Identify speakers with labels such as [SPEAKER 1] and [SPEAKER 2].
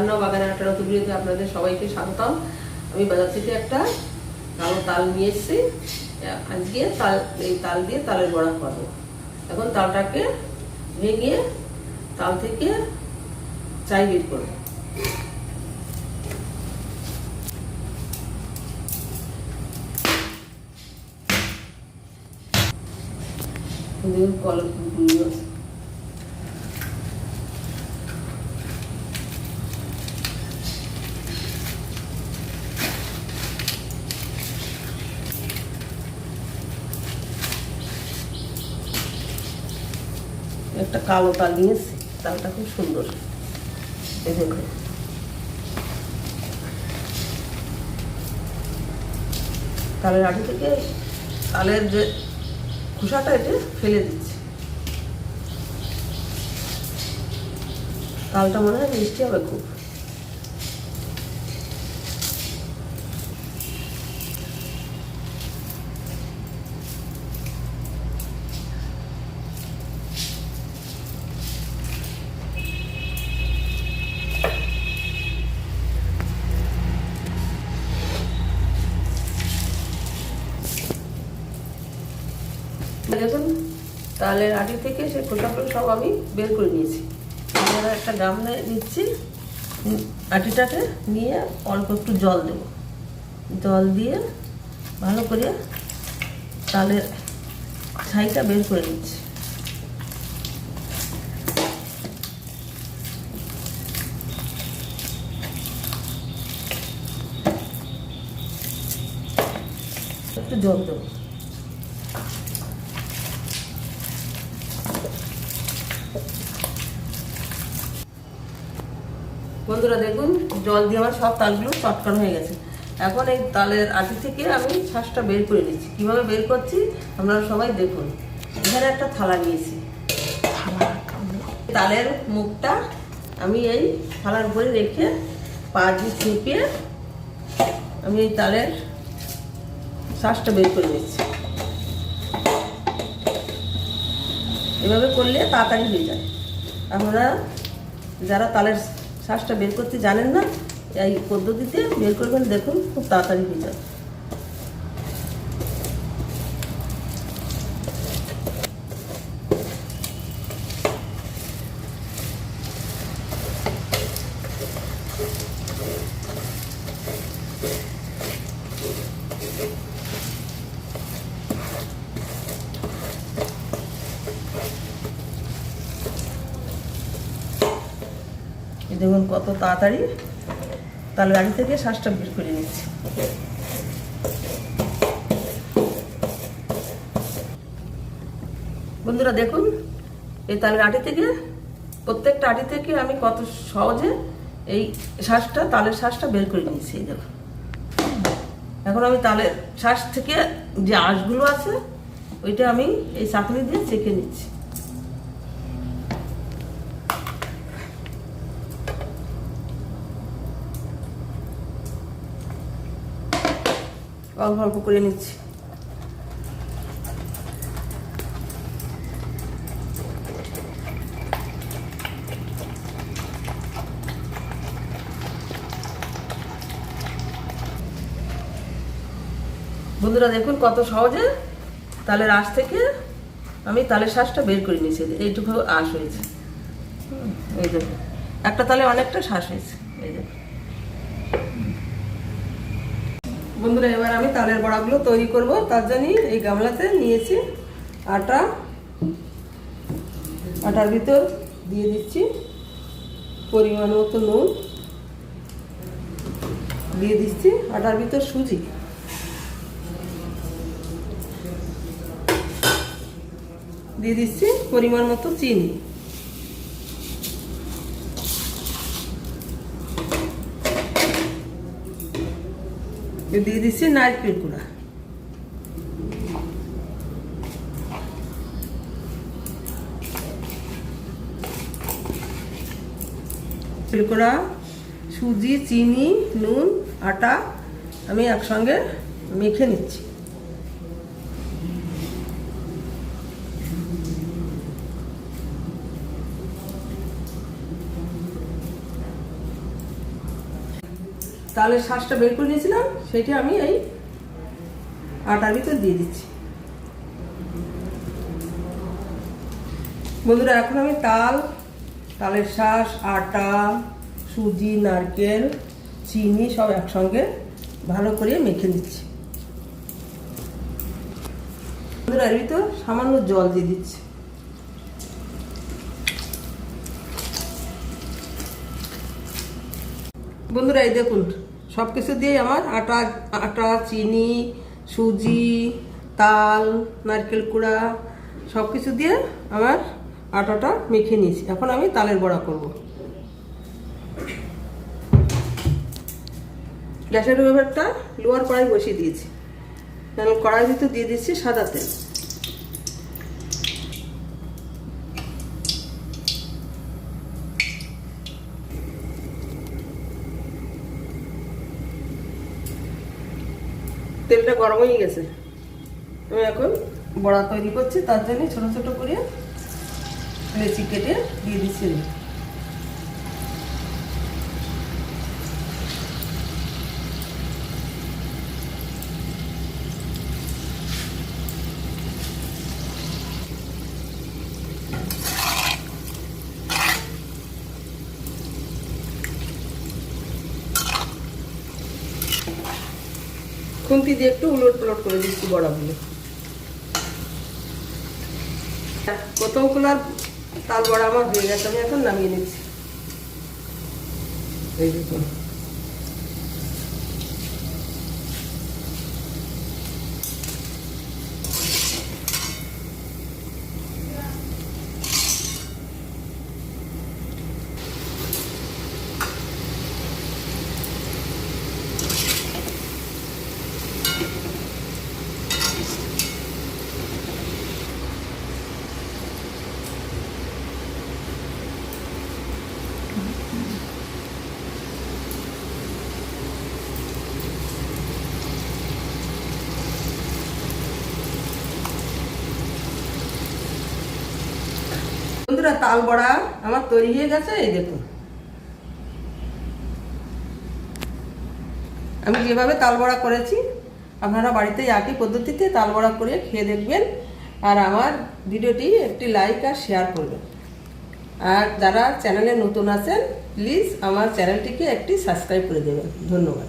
[SPEAKER 1] রান্না বাগানে একটা নতুন ভিডিওতে আপনাদের সবাইকে স্বাগতম। আমি বাজার থেকে একটা কালো তাল নিয়ে এসেছি। আজকে তাল, এই তাল দিয়ে তালের বড়া করব। এখন তালটাকে ভেঙে তাল থেকে চাই বের করব। দেখুন একটা কালো তাল নিয়েছি, তালটা খুব সুন্দর। তালের আগে থেকে তালের যে খোসাটা, এটা ফেলে দিচ্ছি। তালটা মনে হয় মিষ্টি হবে খুব। তালের আটি থেকে সে খোসাগুলো সব আমি বের করে নিয়েছি। আমরা একটা গামলা নিচ্ছি আটিটাকে নিয়ে অল্প একটু জল দেব। জল দিয়ে ভালো করে তালের ছাইটা বের করে নিচ্ছি। একটু জল দেবো। বন্ধুরা দেখুন, জল দিয়ে আমার সব তালগুলো চটকানো হয়ে গেছে। এখন এই তালের আটি থেকে আমি শ্বাসটা বের করে নিচ্ছি। কীভাবে বের করছি আপনারা সবাই দেখুন। এখানে একটা থালা নিয়েছি। তালের মুখটা আমি এই থালার উপরে রেখে পা দিয়ে চেপে আমি এই তালের শ্বাসটা বের করে নিচ্ছি। এভাবে করলে তাড়াতাড়ি হয়ে যায়। আপনারা যারা তালের শ্বাসটা বের করতে জানেন না, এই পদ্ধতিতে বের করবেন দেখুন, খুব তাড়াতাড়ি হয়ে যাবে দেখুন কত তাড়াতাড়ি। তাল গাড়ি থেকে শ্বাসটা বের করে নিচ্ছি। বন্ধুরা দেখুন, এই তাল গাড়ি থেকে, প্রত্যেকটা আটি থেকে আমি কত সহজে এই শ্বাসটা, তালের শ্বাসটা বের করে নিয়েছি, এই দেখুন। এখন আমি তালের শ্বাস থেকে যে আঁশগুলো আছে, ওইটা আমি এই চাকনি দিয়ে চেকে নিচ্ছি। অল্প অল্প করে নিচ্ছি। বন্ধুরা দেখুন কত সহজে তালের আঁশ থেকে আমি তালের শ্বাসটা বের করে নিয়েছি। এইটুকু আঁশ হয়েছে। এই দেখুন। একটা তালে অনেকটা শ্বাস হয়েছে। এই দেখুন। বন্ধুরা, এবার আমি তালের বড়াগুলো তৈরি করব। তার জন্য এই গামলাতে নিয়েছি আটা। আটার ভিতর দিয়ে দিচ্ছি পরিমাণ মতো নুন। দিয়ে দিচ্ছি আটার ভিতর সুজি। দিয়ে দিচ্ছি পরিমাণ মতো চিনি। দিয়ে দিচ্ছি নারকেল কুড়া পিলকোড়া সুজি চিনি নুন আটা আমি একসঙ্গে মেখে নিচ্ছি। তালের শ্বাসটা বের করে নিয়েছিলাম, সেটা আমি এই আটার ভিতর দিয়ে দিচ্ছি। বন্ধুরা, এখন আমি তাল, তালের শ্বাস আটা, সুজি, নারকেল, চিনি সব একসঙ্গে ভালো করে মেখে নিচ্ছি। বন্ধুরা, এর ভিতর সামান্য জল দিয়ে দিচ্ছি। বন্ধুরা, এই দেখুন সব কিছু দিয়ে আমার আটা আটা, চিনি, সুজি, তাল, নারকেল কুড়া সব কিছু দিয়ে আমার আটাটা মেখে নিয়েছি। এখন আমি তালের বড়া করব। গ্যাসের ওভেনটা লোয়ার কড়াই বসিয়ে দিয়েছি। কারণ কড়াই ভিতর দিয়ে দিচ্ছি সাদা তেল। তেলটা গরম হয়ে গেছে। আমি এখন বড়া তৈরি করছি, তার জন্য ছোটো ছোটো করে লেচি কেটে দিয়ে দিচ্ছি খুন্তি দিয়ে একটু উলট পালট করে দিচ্ছি বড়াগুলো প্রথম কুলার তাল বড়া আমার হয়ে গেছে, আমি এখন নামিয়ে নিচ্ছি। এই দেখুন। বন্ধুরা, তাল বড়া আমার তৈরি হয়ে গেছে, এই দেখুন। আমি যেভাবে তাল বড়া করেছি, আপনারা বাড়িতে একই পদ্ধতিতে তাল বড়া করে খেয়ে দেখবেন। আর আমার ভিডিওটি একটি লাইক আর শেয়ার করবেন। আর যারা চ্যানেলে নতুন আছেন, প্লিজ আমার চ্যানেলটিকে একটি সাবস্ক্রাইব করে দেবেন। ধন্যবাদ।